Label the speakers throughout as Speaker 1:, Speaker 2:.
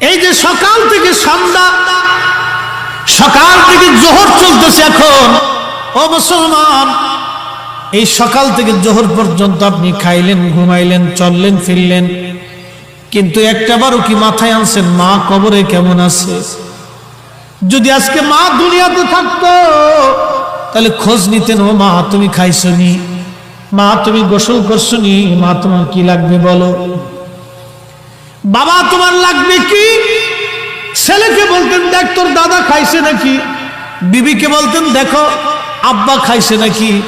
Speaker 1: এই যে সকাল থেকে সন্ধ্যা, সকাল থেকে জোহর চলতেছে এখন। ও মুসলমান, এই সকাল থেকে জোহর পর্যন্ত আপনি খাইলেন, ঘুমাইলেন, চললেন, ফিরলেন। কিন্তু একটাবারও কি মাথায় আনছেন, মা কবরে কেমন আছে? যদি আজকে মা দুনিয়াতে থাকতো, তাহলে খোঁজ নিতেন, ও মা, তুমি খাইছনি? মা, তুমি গোসল করছনি? মা, তোমার কি লাগবে বলো? বাবা, তোমার লাগবে কি? ছেলেকে বলতেন, দেখ, তোর দাদা খাইছে নাকি? বিবিকে বলতেন, দেখো, আব্বা খাইছে নাকি?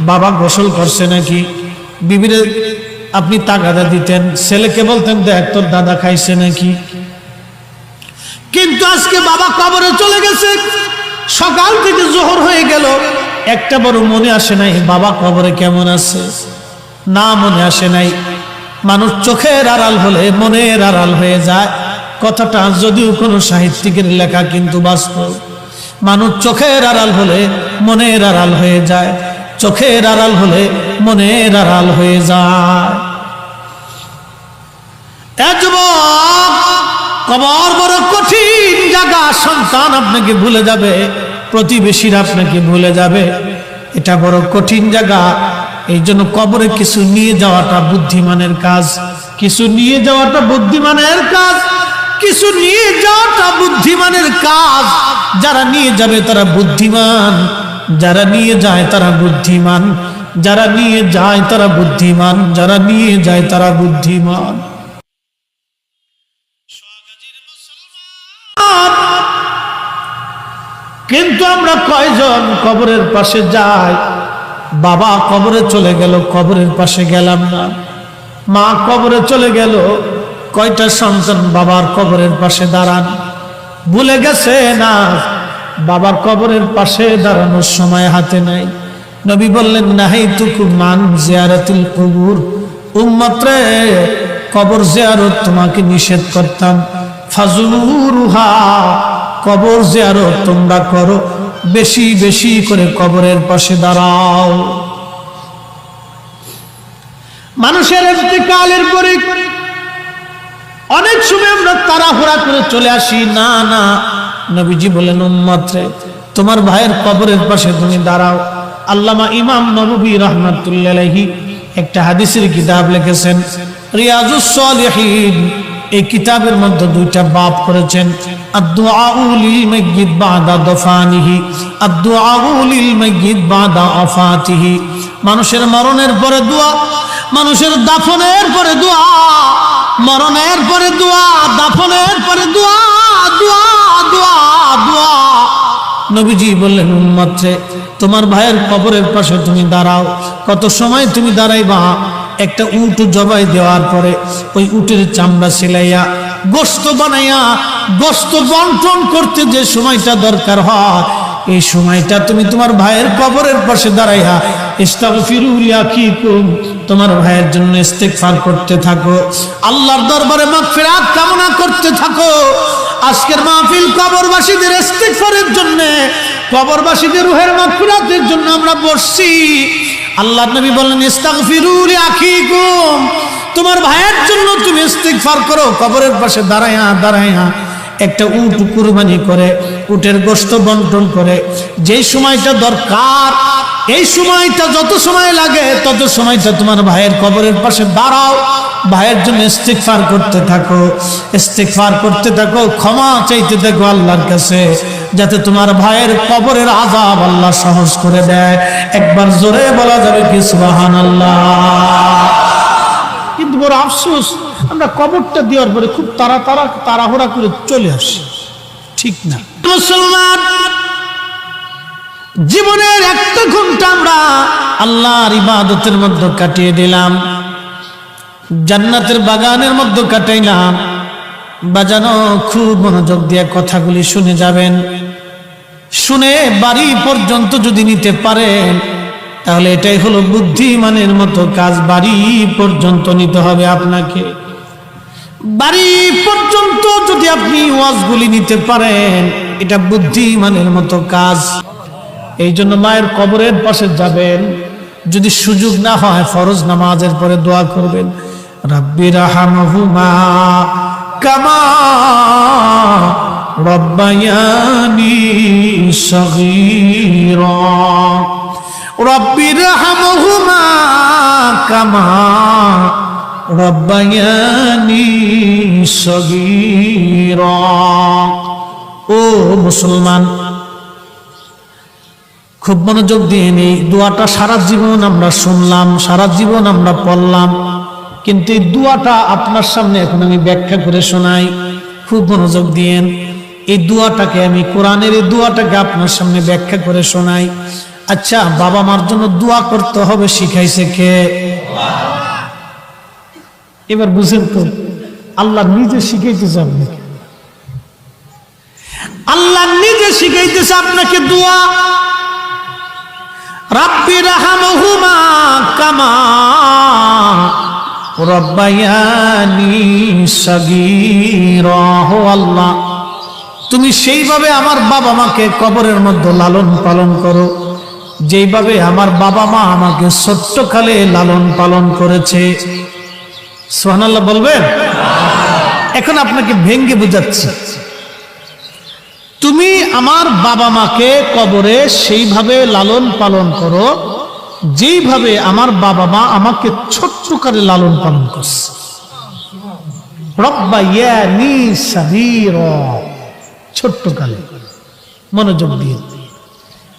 Speaker 1: বাবা গোসল করছে নাকি? বিবিরে, আপনি তাগাদা দিতেন। ছেলেকে বলতেন, দেখ, তোর দাদা খাইছে নাকি? কিন্তু আজকে বাবা কবরে চলে গেছে। সকাল থেকে জোহর হয়ে গেল। একটা বড় মনে আসে নাই, বাবা কবরে কেমন আছে? না মনে আসে নাই। মানুষ চোখের আড়াল হলে মনের আড়াল হয়ে যায়। কথাটা যদিও কোনো সাহিত্যিকের লেখা কিন্তু বাস্তব। মানুষ চোখের আড়াল হলে মনের আড়াল হয়ে যায়। চোখের আড়াল হলে মনের আড়াল হয়ে যায়। কবর বড় কঠিন জায়গা, সন্তান আপনাকে ভুলে যাবে, প্রতিবেশীরা আপনাকে ভুলে যাবে। এটা বড় কঠিন জায়গা এই জন্য কবরে কিছু নিয়ে যাওয়াটা বুদ্ধিমানের কাজ, কিছু নিয়ে যাওয়াটা বুদ্ধিমানের কাজ, কিছু নিয়ে যাওয়াটা বুদ্ধিমানের কাজ। যারা নিয়ে যাবে তারা বুদ্ধিমান, যারা নিয়ে যায় তারা বুদ্ধিমান, যারা নিয়ে যায় তারা বুদ্ধিমান, যারা নিয়ে যায় তারা বুদ্ধিমান। কিন্তু আমরা কয়জন কবরের পাশে যাই? বাবা কবরে চলে গেল, কবরের পাশে গেলাম না। মা কবরে চলে গেল, কয়টা সন্তান বাবার কবরের পাশে দাঁড়ান। ভুলে গেছে না, বাবার কবরের পাশে দাঁড়ানোর সময় হাতে নাই। নবী বললেন নাহি তুকু মান জিয়ারাতুল কবুর। উম্মত্রে, কবর জিয়ারত তোমাকে নিষেধ করতাম। ফাজুরুহা, কবর জিয়ারত তোমরা করো। বেশি বেশি করে কবরের পাশে দাঁড়াও। মানুষের ইন্তেকালের পরে অনেক সময় আমরা তাড়াহুড়া করে চলে আসি, না না। নবীজি বলেন উম্মাত্রে, তোমার ভাইয়ের কবরের পাশে তুমি দাঁড়াও। আল্লামা ইমাম নবী রহমাতুল্লাহি একটা হাদিসের কিতাব লিখেছেন, রিয়াজুস এই কিতাবের মধ্যে দুইটা বাপ করেছেন। মানুষের মরণের পরে দোয়া, মানুষের দাফনের পরে দোয়া, মরণের পরে দোয়া, দাফনের পরে দোয়া দোয়া দোয়া দোয়া। নবীজি বললেন উম্মাত্রে তোমার ভাইয়ের কবরের পাশে তুমি দাঁড়াও, কত সময় তুমি দাঁড়াইবা? একটা উট জবাই দেওয়ার পরে ওই উটের চামড়া সিলাইয়া গোস্ত বানাইয়া গোস্ত বন্টন করতে যে সময়টা দরকার হয়, এই সময়টা তুমি তোমার ভাইয়ের কবরের পাশে দাঁড়াইয়া ইস্তাগফিরুলিয়া কি তোমার ভাইয়ের জন্য ইস্তেগফার করতে থাকো, আল্লাহর দরবারে মাগফিরাত কামনা করতে থাকো। আজকের মাহফিল কবরবাসীদের ইস্তেগফারের জন্য, কবরবাসীদের রুহের মাগফিরাতের জন্য আমরা বসছি। আল্লাহ নবী বললেন আখি আখিকুম তোমার ভাইয়ের জন্য তুমি ইস্তেগফার করো, কবরের পাশে দাঁড়াইয়া দাঁড়াইয়া একটা উট কুরবানি করে। উটের গোস্ত বন্টন করে। যেই সময়টা দরকার, এই সময়টা যত সময় লাগে, তত সময়টা তোমার ভাইয়ের কবরের পাশে দাঁড়াও। ভাইয়ের জন্য ইস্তেগফার করতে থাকো। ইস্তেগফার করতে থাকো, ক্ষমা চাইতে থাকো আল্লাহর কাছে, যাতে তোমার ভাইয়ের কবরের আজাব আল্লাহ সহজ করে দেয়। একবার জোরে বলা যাবে কি, সুবহানাল্লাহ। কিন্তু বড় আফসোস, আমরা কবরটা দেওয়ার পরে খুব তাড়া তাড়া তাড়াহুড়া করে চলে আসি। ঠিক না। মুসলমান, জীবনের একটা ঘণ্টা আমরা আল্লাহর ইবাদতের মধ্যে কাটিয়ে দিলাম, জান্নাতের বাগানের মধ্যে কাটাইলাম, বাজানো খুব মনোযোগ দিয়ে কথাগুলি শুনে যাবেন। শুনে বাড়ি পর্যন্ত যদি নিতে পারেন, তাহলে এটাই হলো বুদ্ধিমানের মতো কাজ, বাড়ি পর্যন্ত নিতে হবে আপনাকে। বাড়ি পর্যন্ত যদি আপনি ওয়াজগুলি নিতে পারেন, এটা বুদ্ধিমানের মতো কাজ। এই জন্য মায়ের কবরের পাশে যাবেন। যদি সুযোগ না হয়, ফরজ নামাজের পরে দোয়া করবেন। কামা রব্বির হামহুমা কামা রব্বায়ানি সগীরা। ও মুসলমান, খুব মনোযোগ দিয়ে নেই দোয়াটা সারা জীবন আমরা শুনলাম, সারা জীবন আমরা পড়লাম, কিন্তু এই দোয়াটা আপনার সামনে এখন আমি ব্যাখ্যা করে শোনাই। খুব মনোযোগ দিয়েন এই দোয়াটাকে আমি, কোরআনের এই দোয়াটাকে আপনার সামনে ব্যাখ্যা করে শোনাই। আচ্ছা বাবা মার জন্য দোয়া করতে হবে, শিখাইছে কে? এবার বুঝেন তো, আল্লাহ নিজে শিখাইতেছে আপনাকে। আল্লাহ নিজে শিখাইতেছে আপনাকে দোয়া। রাব্বি রাহামহুমা কামা রব্বায়ানি সগীরা। হো আল্লাহ, তুমি সেইভাবে আমার বাবা মাকে কবরের মধ্যে লালন পালন করো, যেইভাবে আমার বাবা মা আমাকে ছোট্টকালে লালন পালন করেছে। সোহানাল্লাহ বলবেন? এখন আপনাকে ভেঙ্গে বুঝাচ্ছি। তুমি আমার বাবা মাকে কবরে সেইভাবে লালন পালন করো, যেইভাবে আমার বাবা মা আমাকে ছোট্ট করে লালন পালন করছে। রব্বায়ানি সাগীরা। ছোট্ট কালে মনোযোগ দিয়ে।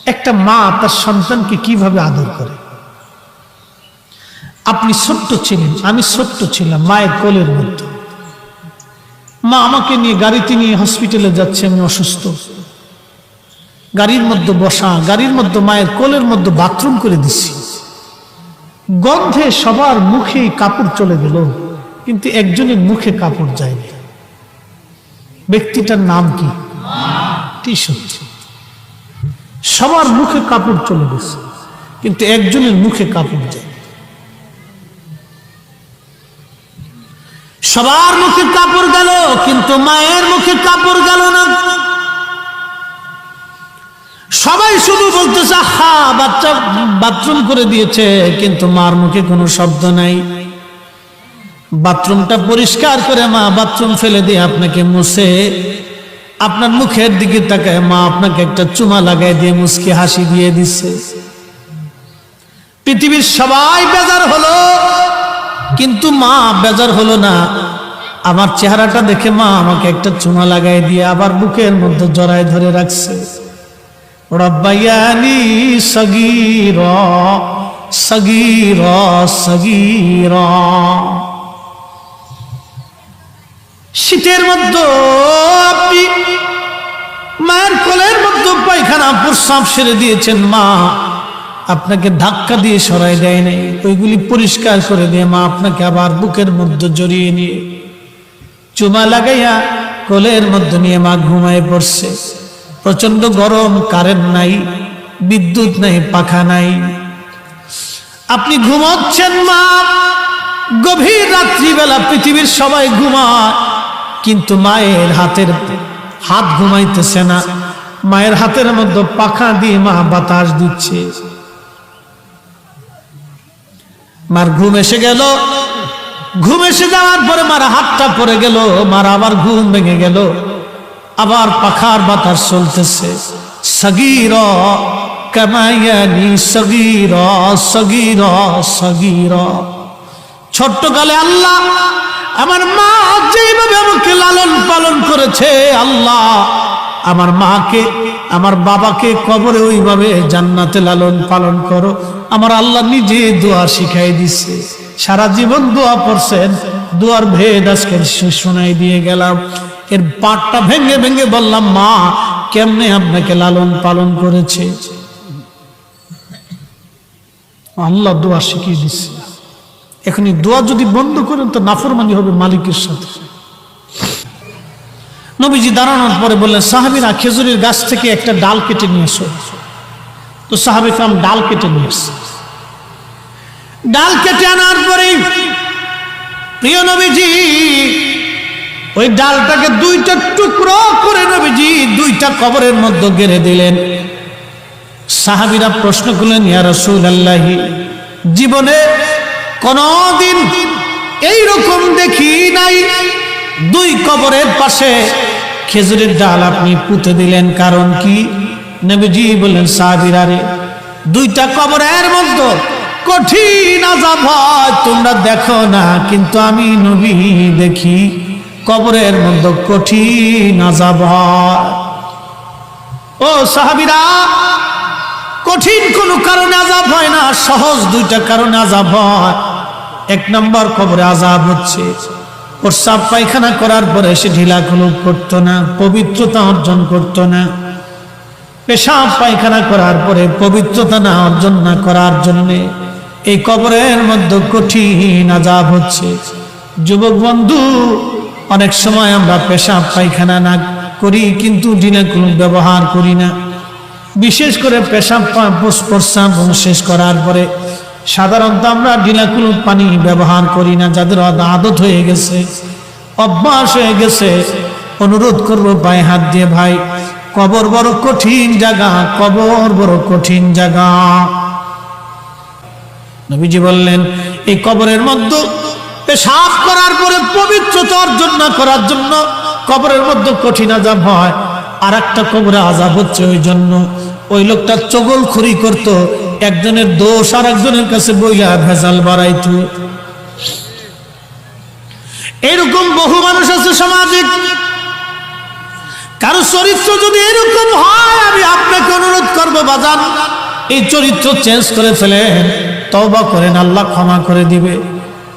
Speaker 1: একটা মা তার সন্তানকে কীভাবে আদর করে? আপনি ছোট্ট ছিলেন, আমি ছোট্ট ছিলাম, মায়ের কোলের মধ্যে। মা আমাকে নিয়ে, গাড়িতে নিয়ে হসপিটালে যাচ্ছে, আমি অসুস্থ। গাড়ির মধ্যে বসা, গাড়ির মধ্যে মায়ের কোলের মধ্যে বাথরুম করে দিছি। গন্ধে সবার মুখে কাপড় চলে গেল, কিন্তু একজনের মুখে কাপড় যায়নি। ব্যক্তিটার নাম কি? সবার মুখে কাপড় চলে গেছে, কিন্তু একজনের মুখে কাপড় যায়। সবার মুখে কাপড় গেল, কিন্তু মায়ের মুখে কাপড় গেল না। সবাই শুধু বলতেছে হা বাচ্চা, বাথরুম করে দিয়েছে। কিন্তু মার মুখে কোনো শব্দ নাই। বাথরুমটা পরিষ্কার করে মা, বাথরুম ফেলে দিয়ে আপনাকে মুছে। আপনার মুখের দিকে তাকায় মা, আপনাকে একটা চুমা লাগাই দিয়ে মুসকে হাসি দিয়ে দিচ্ছে। পৃথিবীর সবাই বেজার হলো। কিন্তু মা, বেজার হলো না। আমার চেহারাটা দেখে মা আমাকে একটা চুমা লাগাই দিয়ে আবার বুকের মধ্যে জড়ায় ধরে রাখছে। রব্বায়ানি সগীর সগীর সগীর। শীতের মধ্যে মায়ের কোলের মধ্যে পায়খানা প্রস্রাব সেরে দিয়েছেন মা। আপনাকে ধাক্কা দিয়ে সরাই দেয় নাই। ওইগুলি পরিষ্কার করে দিয়ে মা আপনাকে আবার বুকের মধ্যে জড়িয়ে নিয়ে চুমা লাগাইয়া কোলের মধ্যে নিয়ে মা ঘুমায় পড়ছে। প্রচণ্ড গরম, কারেন্ট নাই, বিদ্যুৎ নাই, পাখা নাই। আপনি ঘুমাচ্ছেন মা। গভীর রাত্রিবেলা পৃথিবীর সবাই ঘুমায়, কিন্তু মায়ের হাতের হাত ঘুমাইতেছে না। মায়ের হাতের মধ্যে পাখা দিয়ে মা বাতাস দিচ্ছে। মার ঘুম এসে গেল। ঘুম এসে যাওয়ার পরে মার হাতটা পরে গেল, মার আবার ঘুম ভেঙে গেল। আবার পাখার বাতাস চলতেছে। সগীর কামায়ানি সগীর সগীর সগীর। ছোট্ট কালে আল্লাহ আমার মা যেভাবে আমাকে লালন পালন করেছে, আল্লাহ আমার মাকে আমার বাবাকে কবরে ওইভাবে জান্নাতে লালন পালন করো। আমার আল্লাহ নিজে দোয়া শিখাই দিচ্ছে সারা জীবন দোয়া পড়ছেন দোয়ার ভেদ আজকে শোনাই দিয়ে গেলাম। এর পাটটা ভেঙে ভেঙে বললাম, মা, কেমনে আপনাকে লালন পালন করেছে? আল্লাহ দোয়া শিখিয়ে দিচ্ছে এখন দোয়া যদি বন্ধ করেন, তো নাফরমানি হবে মালিকের সাথে। নবীজি দাঁড়ানোর পরে বললেন, সাহাবিরা খেজুরের গাছ থেকে একটা ডাল কেটে নিয়ে এসো। তো সাহাবি কাম ডাল কেটে নিয়ে ডাল কেটে আনার পরে প্রিয় নবীজি, ওই ডালটাকে দুইটা টুকরো করে নবীজি দুইটা কবরের মধ্যে গেড়ে দিলেন। সাহাবিরা প্রশ্ন করলেন, ইয়া রাসূলুল্লাহি, জীবনে কোনদিন এইরকম দেখি নাই দুই কবরের পাশে খেজুরের ডাল আপনি পুঁতে দিলেন, কারণ কি? নবীজি বললেন সাহাবিরারে দুইটা কবরের মধ্যে কঠিন আজাব হয়, তোমরা দেখো না, কিন্তু আমি নবী দেখি, কবরের মধ্যে কঠিন আজাব ও সাহাবিরা, কঠিন কোনো কারণে আজাব হয় না, সহজ দুইটা কারণে আজাব হয়। এক নম্বর কবরে আজাব হচ্ছে প্রস্রাব পায়খানা করার পরে সে ঢিলাখুলুক করতো না, পবিত্রতা অর্জন করতো না। পেশাব পায়খানা করার পরে পবিত্রতা না অর্জন না করার জন্যে এই কবরের মধ্যে কঠিন আজাব হচ্ছে। যুবক বন্ধু, অনেক সময় আমরা পেশাব পায়খানা না করি, কিন্তু ঢিলাখুলুক ব্যবহার করি না। বিশেষ করে পেশাব প্রস্রাব শেষ করার পরে সাধারণত আমরা ঢিলাকুলু পানি ব্যবহার করি না, যাদের আদত হয়ে গেছে, অভ্যাস হয়ে গেছে। অনুরোধ করব পায়ে হাত দিয়ে, ভাই, কবর বড় কঠিন জায়গা, কবর বড় কঠিন জায়গা। নবীজি বললেন, এই কবরের মধ্যে পেশাব করার পরে পবিত্রতা অর্জন না করার জন্য কবরের মধ্যে কঠিন আজাব হয়। আর একটা কবরে আজাব হচ্ছে ওই জন্য। ওই লোকটা চগল খুরি করতো একজনের দোষ আর একজনের কাছে বইয়া ভেজাল বাড়াইতো। এরকম বহু মানুষ আছে সমাজে। কারও চরিত্র যদি এরকম হয়, আমি আপনাকে অনুরোধ করব, বাজান, এই চরিত্র চেঞ্জ করে ফেলেন, তওবা করেন, আল্লাহ ক্ষমা করে দিবে।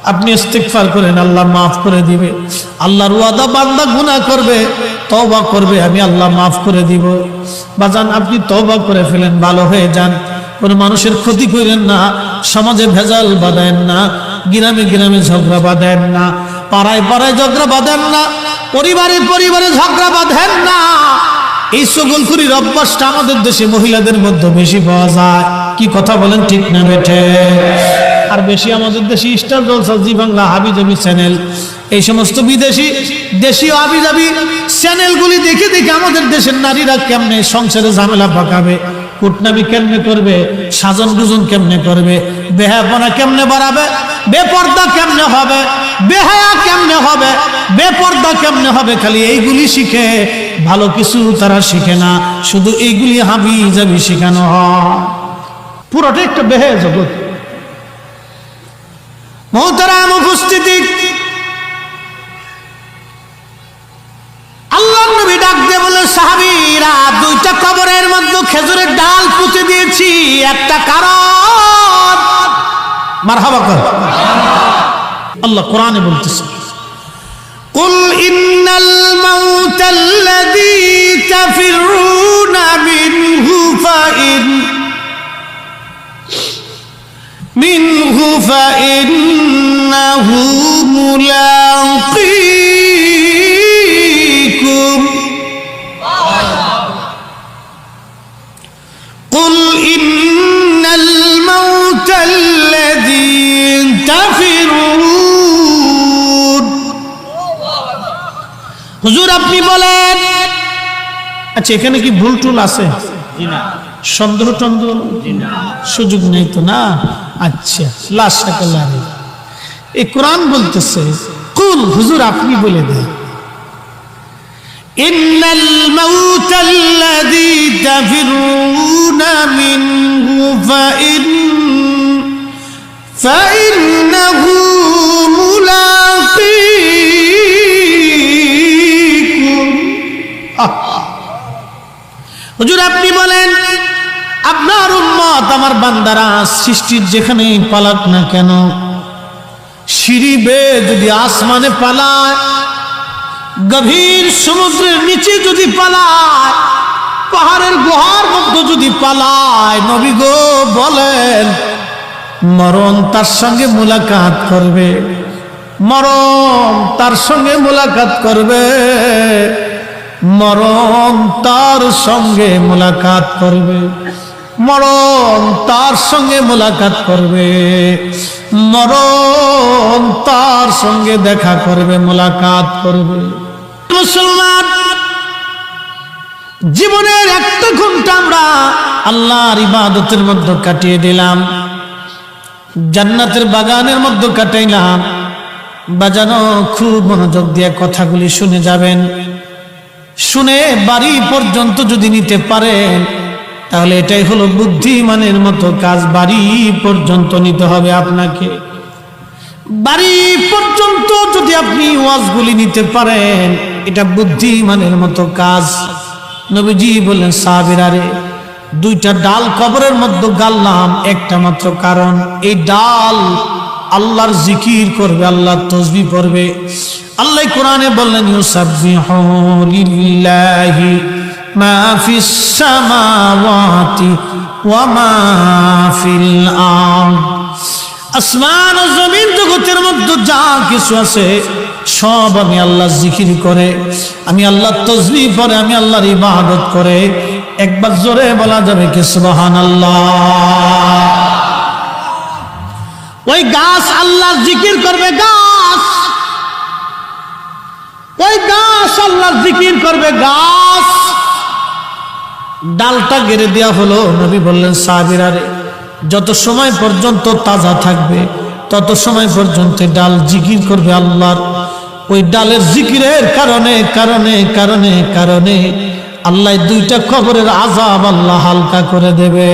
Speaker 1: আপনি ইস্তেগফার করেন, আল্লাহ মাফ করে দিবে। আল্লাহর ওয়াদা বান্দা গুনাহ করবে, তওবা করবে, আমি আল্লাহ মাফ করে দিব। বাজান, আপনি তওবা করে ফেলেন, ভালো হয়ে যান। কোনো মানুষের ক্ষতি করেন না, সমাজে ভেজাল বাঁধেন না, গ্রামে গ্রামে ঝগড়া বাঁধেন না, পাড়ায় পাড়ায় ঝগড়া বাঁধেন না, পরিবারে পরিবারে ঝগড়া বাঁধেন না। এই সকলকুরির অভ্যাসটা আমাদের দেশে মহিলাদের মধ্যে বেশি পাওয়া যায়। কি কথা বলেন ঠিক না বেঠে? আর বেশি আমাদের দেশে স্টার জলসা, জি বাংলা, হাবি জাবি চ্যানেল, এই সমস্ত বিদেশি, দেশীয় হাবি জাবি চ্যানেলগুলি দেখে দেখে আমাদের দেশের নারীরা কেমনে সংসারে ঝামেলা পাকাবে? কুটনামি কেমনে করবে? সাজন গুজন কেমনে করবে? বেহাপনা কেমনে বাড়াবে? বেপর্দা কেমনে হবে? বেহায়া কেমনে হবে? বেপর্দা কেমনে হবে? খালি এইগুলি শিখে, ভালো কিছু তারা শিখে না। শুধু এইগুলি হাবি যাবি শেখানো হয়। পুরোটা একটা বেহে জগৎ। মোহতারাম উপস্থিতি। আল্লাহ নবী ডাক দিয়ে বলে সাহাবীরা দুইটা কবরের মধ্যে খেজুরের ডাল পুঁতে দিয়েছি একটা কারণ মারহাবা কর আল্লাহ কোরআনে বলতেছে قل إن الموت الذي تفرون منه فإن منه فإنه ملاقيكم হুজুর আপনি বলেন আচ্ছা এখানে কি ভুল টুল আছে সন্দেহ টন্দেহ সুযোগ নেই তো না আচ্ছা লাশ সাকালারে এই কোরআন বলতেছে কুল হুজুর আপনি বলে দেন إن الموت الذي تفرون منه فإن فإنه ملاقيكم হুজুর, আপনি বলেন, আপনার উম্মত আমার বান্দারা সৃষ্টির যেখানে পালাক না কেন? সিঁড়ি বেয়ে যদি আসমানে পালায়, গভীর সমুদ্রের নিচে যদি পালায়, পাহাড়ের গুহার মধ্যে যদি পালায়, নবী গো বলেন, মরণ তার সঙ্গে মোলাকাত করবে। মরণ তার সঙ্গে মোলাকাত করবে। মরণ তার সঙ্গে মোলাকাত করবে। মরণ তার সঙ্গে মোলাকাত করবে। মরণ তার সঙ্গে দেখা করবে, মোলাকাত করবে। মুসলমান, জীবনের একটা ঘণ্টা আমরা আল্লাহর ইবাদতের মধ্যে কাটিয়ে দিলাম। জান্নাতের বাগানের মধ্যে কাটাইলাম। বাজানো খুব মনোযোগ দিয়ে কথাগুলি শুনে যাবেন। শুনে বাড়ি পর্যন্ত যদি নিতে পারেন, তাহলে এটাই হলো বুদ্ধিমানের মতো কাজ। বাড়ি পর্যন্ত নিতে হবে আপনাকে। বাড়ি পর্যন্ত যদি আপনি ওয়াজগুলি নিতে পারেন, এটা বুদ্ধিমানের মতো কাজ। নবীজি বললেন সাহাবিরারে দুইটা ডাল কবরের মধ্যে গাললাম, একটা মাত্র কারণ, এই ডাল আল্লাহর জিকির করবে, আল্লাহর তসবি পড়বে। আল্লাহ কোরআনে বললেন ইউসাব্বিহু লিল্লাহি মা ফিস সামাওয়াতি ওয়া মা ফিল আরদ। আসমান ও জমিন জগতের মধ্যে যা কিছু আছে, সব আমি আল্লাহ জিকির করে, আমি আল্লাহ তসবি পরে আমি আল্লাহর ইবাদত করে। একবার জোরে বলা যাবে কি সুবহান ওই গাছ আল্লাহ জিকির করবে, গাছ। ওই গাছ আল্লাহ জিকির করবে, গাছ। ডালটা গেড়ে দেওয়া হলো, নবী বললেন সাহাবিরারে যত সময় পর্যন্ত তাজা থাকবে, তত সময় পর্যন্ত ডাল জিকির করবে আল্লাহর। ওই ডালের জিকিরের কারণে কারণে কারণে কারণে আল্লাহ দুইটা খবরের আজাব আল্লাহ হালকা করে দেবে।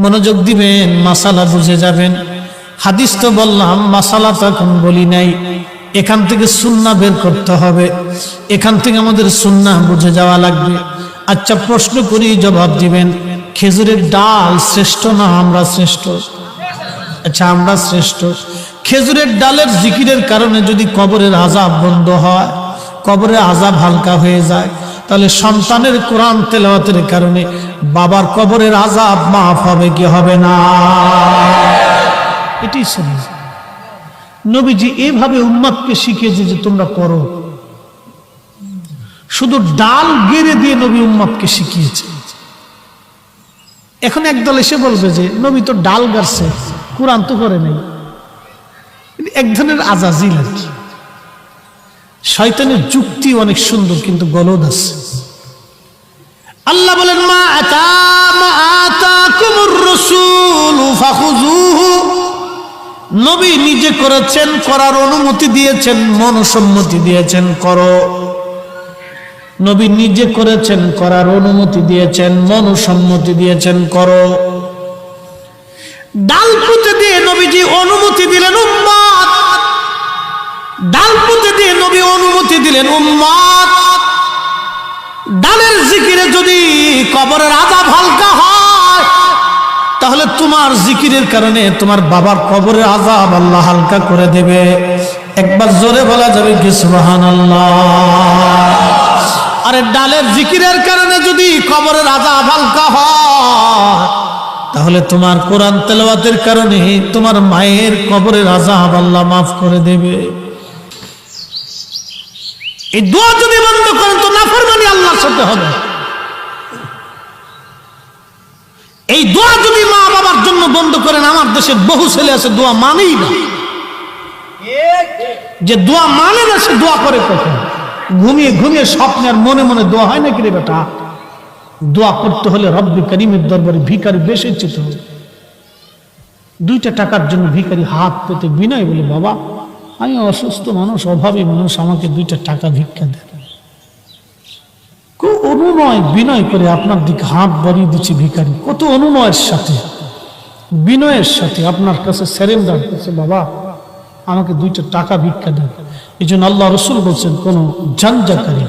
Speaker 1: মনোযোগ দিবেন, মাসালা বুঝে যাবেন। হাদিস তো বললাম, মাসালা তো এখন বলি নাই। এখান থেকে সুন্না বের করতে হবে। এখান থেকে আমাদের সুন্না বুঝে যাওয়া লাগবে। আচ্ছা প্রশ্ন করি, জবাব দিবেন। খেজুরের ডাল শ্রেষ্ঠ না আমরা শ্রেষ্ঠ? আচ্ছা আমরা শ্রেষ্ঠ। খেজুরের ডালের জিকিরের কারণে যদি কবরের আজাব বন্ধ হয়, কবরের আজাব হালকা হয়ে যায়। তাহলে সন্তানের কোরআন তেলাওয়াতের কারণে বাবার কবরের আজাব মাফ হবে কি হবে না? এটি নবীজি এভাবে উম্মাদকে শিখিয়েছে যে তোমরা করো শুধু ডাল গেড়ে দিয়ে নবী উম্মাদকে শিখিয়েছে। এখন একদল এসে বলবে যে, নবী তো ডাল গাড়ছে, কোরআন তো করে নেই। এক ধরনের আজাজিল আর কি। শয়তানের যুক্তি অনেক সুন্দর, কিন্তু গলদ আছে। আল্লাহ বলেন, মা আতা মা আতা কুমুর রসুল নবী নিজে করেছেন, করার অনুমতি দিয়েছেন, মনসম্মতি দিয়েছেন, করো। নবী নিজে করেছেন, করার অনুমতি দিয়েছেন, মনসম্মতি দিয়েছেন, করো। ডাল পুঁতে দিয়ে নবীজি অনুমতি দিলেন উম্মাদ ডাল পুঁতে দিয়ে নবী অনুমতি দিলেন, উম্মাদ। ডালের জিকিরে যদি কবরের আজাব হালকা হয়, তাহলে তোমার জিকিরের কারণে তোমার বাবার কবরের আজাব আল্লাহ হালকা করে দেবে। একবার জোরে বলা যাবে কি আরে ডালের জিকিরের কারণে যদি কবরের আজাব হালকা হয়, তাহলে তোমার কোরআন তেলাওয়াতের কারণে তোমার মায়ের কবরের আজাব আল্লাহ মাফ করে দেবে। এই দোয়া যদি বন্ধ করেন তো নাফরমানি আল্লাহর সাথে হবে। এই দোয়া যদি মা বাবার জন্য বন্ধ করেন, আমার দেশের বহু ছেলে আছে, দোয়া মানেই না। যে দোয়া মানে না, সে দোয়া করে কখন? ঘুমিয়ে ঘুমিয়ে স্বপ্নের মনে মনে দোয়া হয় নাকি রে বেটা? দোয়া করতে হলে রব্বি করিমের দরবারে ভিকারি বেশি হবে। দুইটা টাকার জন্য ভিকারি হাত পেতে বিনয় বলে, বাবা আমি অসুস্থ মানুষ, অভাবী মানুষ, আমাকে দুইটা টাকা ভিক্ষা দেন। খুব অনুনয়, বিনয় করে আপনার দিকে হাত বাড়িয়ে দিচ্ছে ভিখারি। কত অনুনয়ের সাথে, বিনয়ের সাথে আপনার কাছে স্যারেন্ডার করছে, বাবা, আমাকে দুইটা টাকা ভিক্ষা দেন। এই জন্য আল্লাহ রসুল বলছেন, কোন জানজাকারী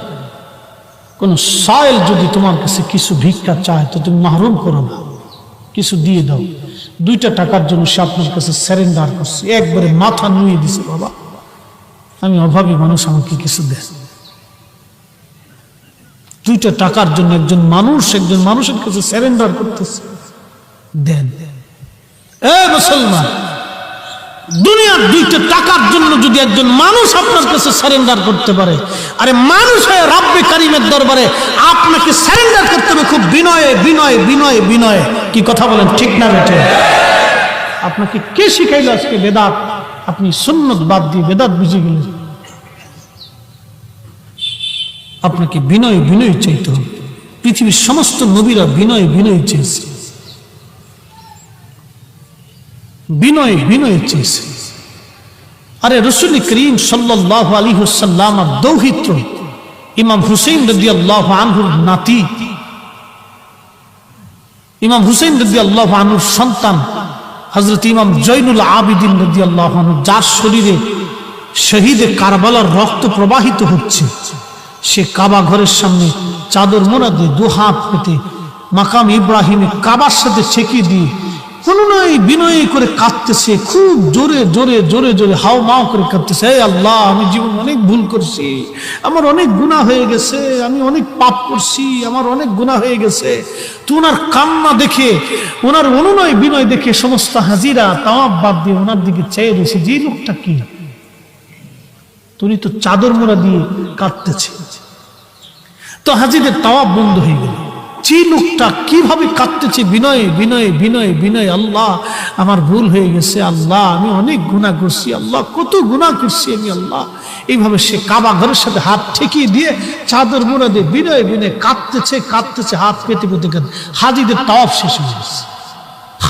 Speaker 1: কোন সায়েল যদি তোমার কাছে কিছু ভিক্ষা চায়, তো তুমি মাহরুম করো না। কিছু দিয়ে দাও। দুইটা টাকার জন্য সে আপনার কাছে স্যারেন্ডার করছে। একবারে মাথা নুয়ে দিছে, বাবা। আমি অভাবী মানুষ, আমাকে কিছু দেয়? দুইটা টাকার জন্য একজন মানুষ, একজন মানুষের কাছে স্যারেন্ডার করতেছে। দেন। এ দুইটা টাকার জন্য যদি একজন মানুষ আপনার কাছে স্যারেন্ডার করতে পারে, আরে মানুষ হয়ে রাব্বে কারিমের দরবারে আপনাকে স্যারেন্ডার করতে হবে খুব বিনয়ে বিনয়ে বিনয়ে বিনয়ে। কি কথা বলেন, ঠিক না বেটে আপনাকে কে শিখাইল আজকে বেদাত? আপনি সুন্নত বাদ দিয়ে বেদাত বুঝে গেলেন। আপনাকে বিনয় বিনয় চাইতে হবে। পৃথিবীর সমস্ত নবীরা বিনয় বিনয় চেয়েছে। বিনয় বিনয় চেয়েছে। আরে রসুল করিম সাল্লাহ আলী হুসাল্লাম দৌহিত্র, ইমাম হুসেন রদি আল্লাহ আনহুর নাতি, ইমাম হুসেন রদি আল্লাহ আনুর সন্তান হজরত ইমাম জৈনুল আবিদিন রদি আল্লাহ আনু যার শরীরে শহীদে কারবালার রক্ত প্রবাহিত হচ্ছে, সে কাবা ঘরের সামনে চাদর মোড়া দিয়ে দু হাত পেতে মাকাম ইব্রাহিমে কাবার সাথে ছেঁকে দিয়ে বিনয় করে কাঁদতেছে, খুব জোরে জোরে জোরে জোরে হাও মাও করে কাঁদতেছে আল্লাহ, আমি জীবন অনেক ভুল করছি, আমার অনেক গুণা হয়ে গেছে, আমি অনেক পাপ করছি, আমার অনেক গুণা হয়ে গেছে। তো ওনার কান্না দেখে, ওনার অনুনয় বিনয় দেখে সমস্ত হাজিরা তাওয়াব বাদ দিয়ে ওনার দিকে চেয়ে রয়েছে, যে লোকটা কি? তুমি তো চাদর মোড়া দিয়ে কাঁদতেছে। তো হাজিদের তাওয়াব বন্ধ হয়ে গেল। যে লোকটা কীভাবে কাঁদতেছে, বিনয় বিনয় বিনয় বিনয়, আল্লাহ, আমার ভুল হয়ে গেছে, আল্লাহ, আমি অনেক গুণা করছি, আল্লাহ, কত গুণা করছি আমি, আল্লাহ। এইভাবে সে কাবা ঘরের সাথে হাত ঠেকিয়ে দিয়ে চাদর মোড়া দিয়ে বিনয় বিনয় কাঁদতেছে কাঁদতেছে, হাত পেতে পেতে হাজিদের তাওয়াব শেষ হয়ে গেছে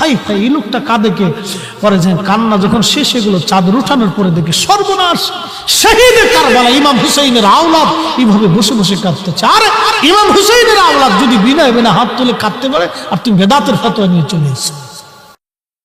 Speaker 1: হাই হাই, এই লোকটা কাঁদেকে পরে যে কান্না যখন শেষ, এগুলো চাদর উঠানোর পরে দেখে সর্বনাশ। শহীদের কারবালা, ইমাম হুসাইনের আওলাদ এইভাবে বসে বসে কাঁদতেছে। আর, ইমাম হুসাইনের আওলাদ যদি বিনা বিনা হাত তুলে কাঁদতে পারে, আর তুমি বেদাতের ফতোয়া নিয়ে চলে এসো।